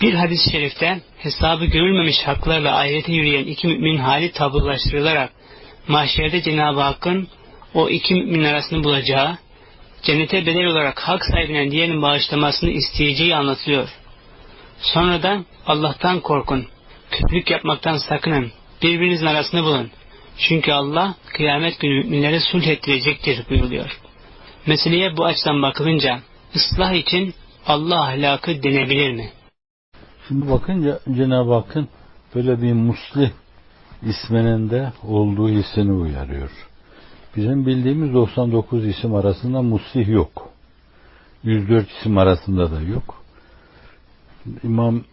Bir hadis-i şerifte hesabı görülmemiş haklarla ahirete yürüyen iki mümin hali tablolaştırılarak mahşerde Cenab-ı Hakk'ın o iki mümin arasını bulacağı, cennete bedel olarak hak sahibine diğerinin bağışlamasını isteyeceği anlatılıyor. Sonra da Allah'tan korkun, kötülük yapmaktan sakının, birbirinizin arasını bulun. Çünkü Allah kıyamet günü müminlere sulh ettirecektir buyuruluyor. Meseleye bu açıdan bakılınca ıslah için Allah ahlakı denebilir mi? Şimdi bakınca Cenab-ı Hakk'ın böyle bir muslih isminin de olduğu hissini uyarıyor. Bizim bildiğimiz 99 isim arasında muslih yok. 104 isim arasında da yok. İmam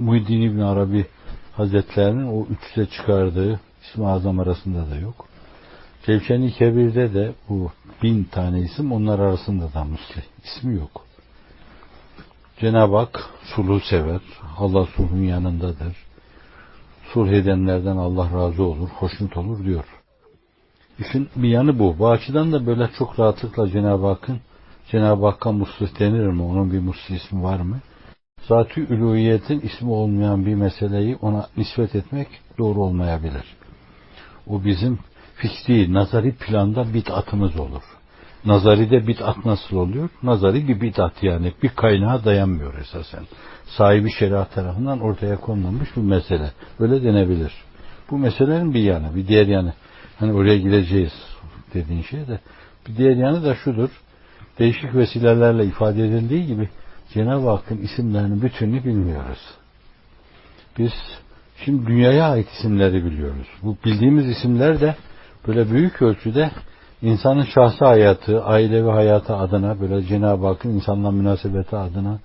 Muhyiddin İbn Arabi Hazretlerinin o üçte çıkardığı ismi azam arasında da yok. Cevşen-i Kebir'de de bu bin tane isim onlar arasında da muslih. ismi yok. Cenab-ı Hak sulhu sever. Allah sulhun yanındadır. Sulh edenlerden Allah razı olur, hoşnut olur diyor. İşin bir yanı bu. Bu açıdan da böyle çok rahatlıkla Cenab-ı Hakk'ın Cenab-ı Hakk'a muslih denir mi? Onun bir muslih ismi var mı? Zat-ı üluhiyetin ismi olmayan bir meseleyi ona nispet etmek doğru olmayabilir. O bizim fikri, nazari planda bid'atımız olur. Nazari de bid'at nasıl oluyor? Nazari bir bid'at yani bir kaynağa dayanmıyor esasen. Sahibi şeriat tarafından ortaya konulmuş bir mesele. Böyle denebilir. Bu meselenin bir yanı, bir diğer yanı. Hani oraya gideceğiz dediğin şey de. Bir diğer yanı da şudur. Değişik vesilelerle ifade edildiği gibi Cenab-ı Hakk'ın isimlerinin bütününü bilmiyoruz. Biz şimdi dünyaya ait isimleri biliyoruz. Bu bildiğimiz isimler de böyle büyük ölçüde insanın şahsi hayatı, ailevi hayatı adına, böyle Cenab-ı Hakk'ın insanla münasebeti adına,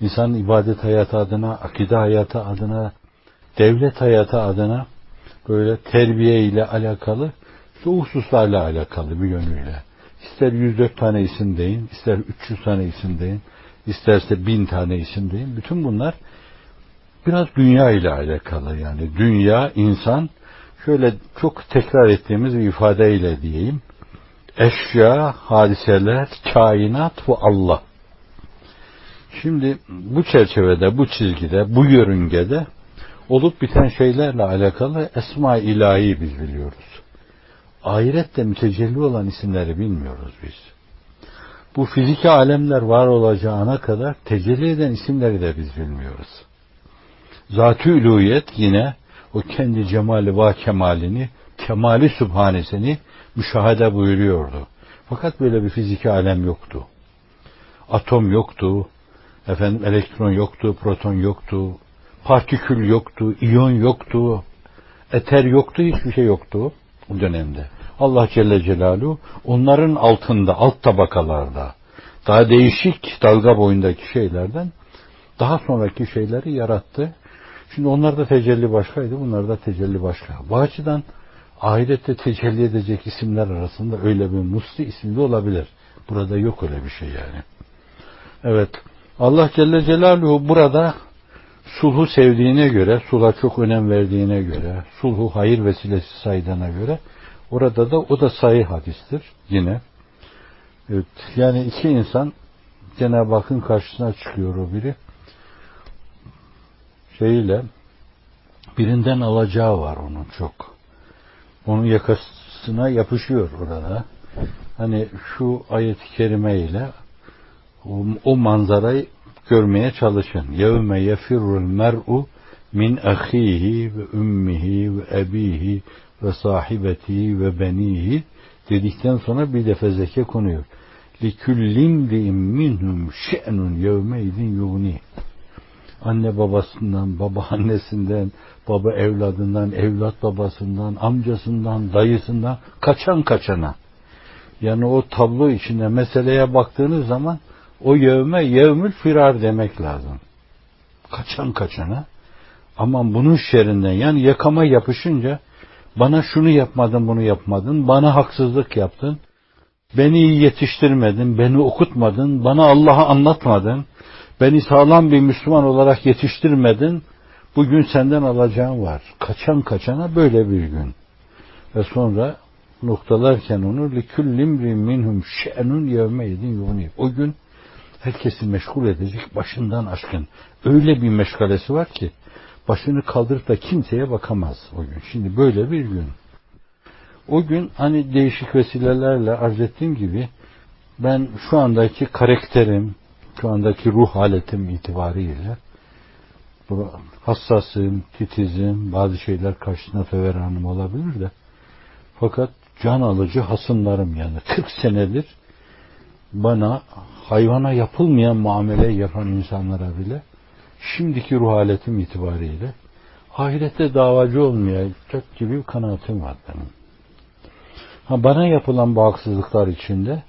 insanın ibadet hayatı adına, akide hayatı adına, devlet hayatı adına, böyle terbiye ile alakalı, işte hususlarla alakalı bir yönüyle. İster 104 tane isim deyin, ister 300 tane isim deyin, isterse bin tane isim deyin. Bütün bunlar biraz dünya ile alakalı yani. Dünya, insan, şöyle çok tekrar ettiğimiz bir ifadeyle diyeyim. Eşya, hadiseler, kainat ve Allah. Şimdi bu çerçevede, bu çizgide, bu yörüngede olup biten şeylerle alakalı esma ilahi biz biliyoruz. Ahirette mütecelli olan isimleri bilmiyoruz biz. Bu fiziki alemler var olacağına kadar tecelli eden isimleri de biz bilmiyoruz. Zat-ı yine o kendi cemali va kemalini, kemali sübhanesini müşahede buyuruyordu. Fakat böyle bir fiziki alem yoktu. Atom yoktu, efendim elektron yoktu, proton yoktu, partikül yoktu, iyon yoktu, eter yoktu, hiçbir şey yoktu o dönemde. Allah Celle Celaluhu onların altında, alt tabakalarda daha değişik dalga boyundaki şeylerden daha sonraki şeyleri yarattı. Şimdi onlarda tecelli başkaydı, bunlarda tecelli başka. Bu açıdan ahirette tecelli edecek isimler arasında öyle bir musli ismi de olabilir. Burada yok öyle bir şey yani. Evet. Allah Celle Celaluhu burada sulhu sevdiğine göre, sulha çok önem verdiğine göre, sulhu hayır vesilesi saydığına göre orada da o da sahih hadistir yine. Evet, yani iki insan Cenab-ı Hakk'ın karşısına çıkıyor o biri. Şeyiyle birinden alacağı var onun çok. Onun yakasına yapışıyor orada. Hani şu ayet-i kerime ile o, o manzarayı görmeye çalışın. Yevme yefirrul mer'u min ahihi ve ummihi ve ebihi ve sahibeti ve benihi dedikten sonra bir defa zeke konuyor. Liküllin li'im minhum şe'nun yevmeydin yugni. Anne babasından, baba annesinden, baba evladından, evlat babasından, amcasından, dayısından kaçan kaçana. Yani o tablo içinde meseleye baktığınız zaman o yevme yevmül firar demek lazım. Kaçan kaçana. Ama bunun şerinden yani yakama yapışınca bana şunu yapmadın bunu yapmadın, bana haksızlık yaptın, beni yetiştirmedin, beni okutmadın, bana Allah'ı anlatmadın, Beni sağlam bir Müslüman olarak yetiştirmedin. Bugün senden alacağım var. Kaçan kaçana böyle bir gün. Ve sonra noktalarken onu likullimri minhum şe'nun yevme yedin yuvni. O gün herkesi meşgul edecek başından aşkın. Öyle bir meşgalesi var ki başını kaldırıp da kimseye bakamaz o gün. Şimdi böyle bir gün. O gün hani değişik vesilelerle arz ettiğim gibi ben şu andaki karakterim, şu andaki ruh haletim itibariyle hassasım, titizim, bazı şeyler karşısında feveranım olabilir de fakat can alıcı hasımlarım yani 40 senedir bana hayvana yapılmayan muamele yapan insanlara bile şimdiki ruh haletim itibariyle ahirette davacı olmayacak gibi bir kanaatim var benim. Ha, bana yapılan bu haksızlıklar içinde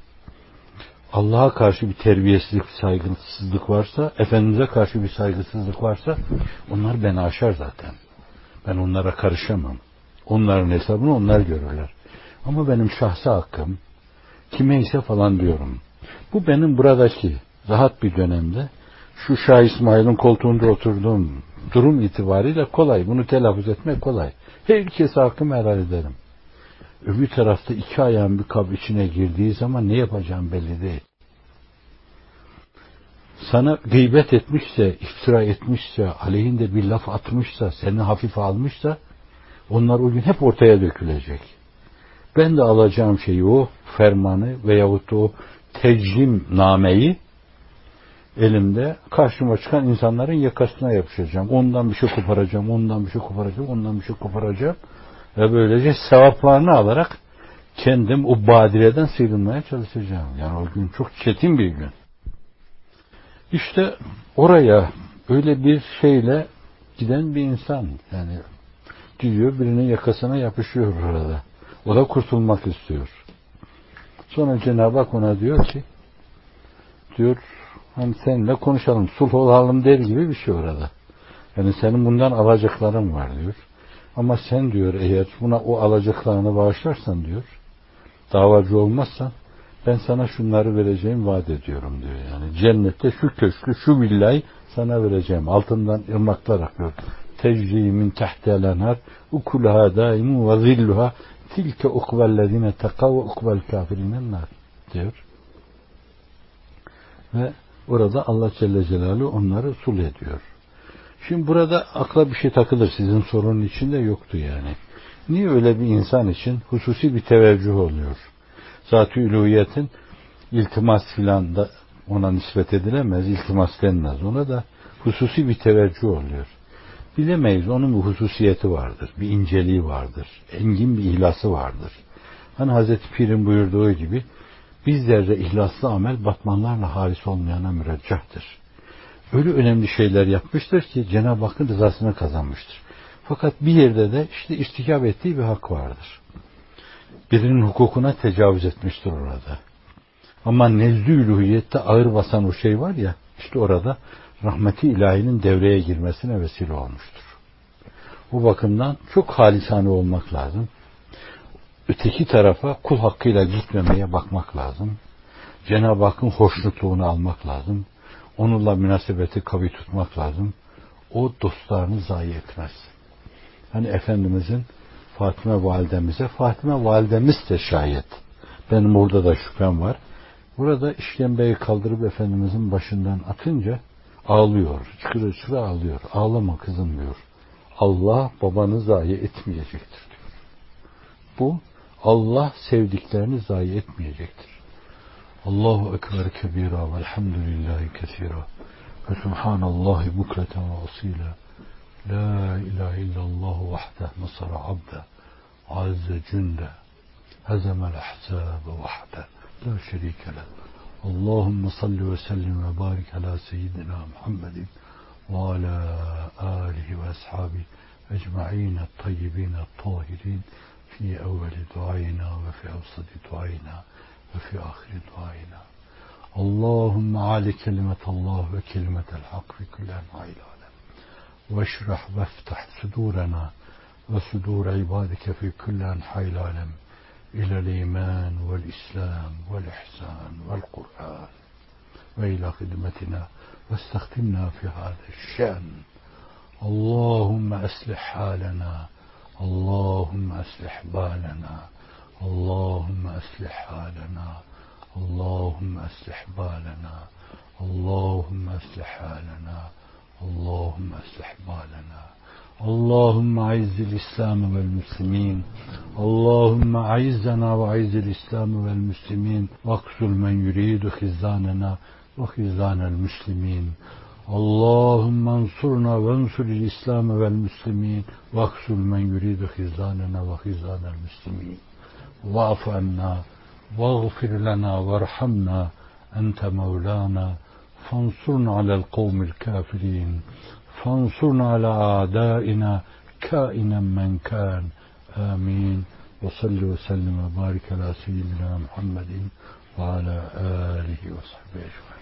Allah'a karşı bir terbiyesizlik, saygısızlık varsa, Efendimiz'e karşı bir saygısızlık varsa onlar beni aşar zaten. Ben onlara karışamam. Onların hesabını onlar görürler. Ama benim şahsi hakkım kime ise falan diyorum. Bu benim buradaki rahat bir dönemde şu Şah İsmail'in koltuğunda oturduğum durum itibariyle kolay. Bunu telaffuz etmek kolay. Herkese hakkımı helal ederim. Öbür tarafta iki ayağın bir kap içine girdiği zaman ne yapacağım belli değil. Sana gıybet etmişse, iftira etmişse, aleyhinde bir laf atmışsa, seni hafife almışsa, onlar o gün hep ortaya dökülecek. Ben de alacağım şeyi o fermanı veyahut da o tecrim nameyi elimde karşıma çıkan insanların yakasına yapışacağım. Ondan bir şey koparacağım, ondan bir şey koparacağım, ondan bir şey koparacağım. Ve böylece sevaplarını alarak kendim o badireden sıyrılmaya çalışacağım. Yani o gün çok çetin bir gün. İşte oraya öyle bir şeyle giden bir insan yani gidiyor birinin yakasına yapışıyor orada. O da kurtulmak istiyor. Sonra Cenab-ı Hak ona diyor ki diyor hani seninle konuşalım, sulh olalım der gibi bir şey orada. Yani senin bundan alacakların var diyor. Ama sen diyor eğer buna o alacaklarını bağışlarsan diyor, davacı olmazsan ben sana şunları vereceğim vaat ediyorum diyor. Yani cennette şu köşkü, şu villayı sana vereceğim. Altından ırmaklar akıyor. Tecri min tahtel enhar ukulaha daimu ve zilluha tilke ukvellezine tekav ve ukvel kafirinen diyor. Ve orada Allah Celle Celaluhu onları sul ediyor. Şimdi burada akla bir şey takılır. Sizin sorunun içinde yoktu yani. Niye öyle bir insan için hususi bir teveccüh oluyor? Zat-ı üluhiyetin iltimas filan da ona nispet edilemez, iltimas denmez. Ona da hususi bir teveccüh oluyor. Bilemeyiz. Onun bir hususiyeti vardır. Bir inceliği vardır. Engin bir ihlası vardır. Hani Hazreti Pir'in buyurduğu gibi bizlerde ihlaslı amel batmanlarla halis olmayana müreccahtır öyle önemli şeyler yapmıştır ki Cenab-ı Hakk'ın rızasını kazanmıştır. Fakat bir yerde de işte istikab ettiği bir hak vardır. Birinin hukukuna tecavüz etmiştir orada. Ama nezdü ağır basan o şey var ya, işte orada rahmeti ilahinin devreye girmesine vesile olmuştur. Bu bakımdan çok halisane olmak lazım. Öteki tarafa kul hakkıyla gitmemeye bakmak lazım. Cenab-ı Hakk'ın hoşnutluğunu almak lazım onunla münasebeti kavi tutmak lazım. O dostlarını zayi etmez. Hani Efendimizin Fatime validemize, Fatime validemiz de şayet. Benim orada da şüphem var. Burada işkembeyi kaldırıp Efendimizin başından atınca ağlıyor. Çıkırı çıkırı ağlıyor. Ağlama kızım diyor. Allah babanı zayi etmeyecektir diyor. Bu Allah sevdiklerini zayi etmeyecektir. الله أكبر كبيرا والحمد لله كثيرا وسبحان الله بكرة وأصيلا. لا إله إلا الله وحده نصر عبده عز جنده هزم الأحزاب وحده لا شريك له. اللهم صل وسلم وبارك على سيدنا محمد وعلى آله وأصحابه أجمعين الطيبين الطاهرين في أول دعائنا وفي أوسط دعائنا. وفي آخر دعائنا اللهم عالي كلمة الله وكلمة الحق في كل أنواع العالم. واشرح وافتح صدورنا وصدور عبادك في كل أنحاء العالم إلى الإيمان والإسلام والإحسان والقرآن. وإلى خدمتنا واستخدمنا في هذا الشأن. اللهم أصلح حالنا. اللهم أصلح بالنا. اللهم أصلح حالنا اللهم أصلح بالنا اللهم اصلح حالنا اللهم اصلح بالنا اللهم اعز الاسلام والمسلمين اللهم اعزنا واعز الاسلام والمسلمين واقتل من يريد خزاننا وخزان المسلمين اللهم انصرنا وانصر الاسلام والمسلمين واقتل من يريد خزاننا وخزان المسلمين واعف عنا واغفر لنا وارحمنا أنت مولانا. فانصرنا على القوم الكافرين فانصرنا على أعدائنا كائنا من كان. آمين. وصل وسلم وبارك على سيدنا محمد وعلى آله وصحبه أجمعين.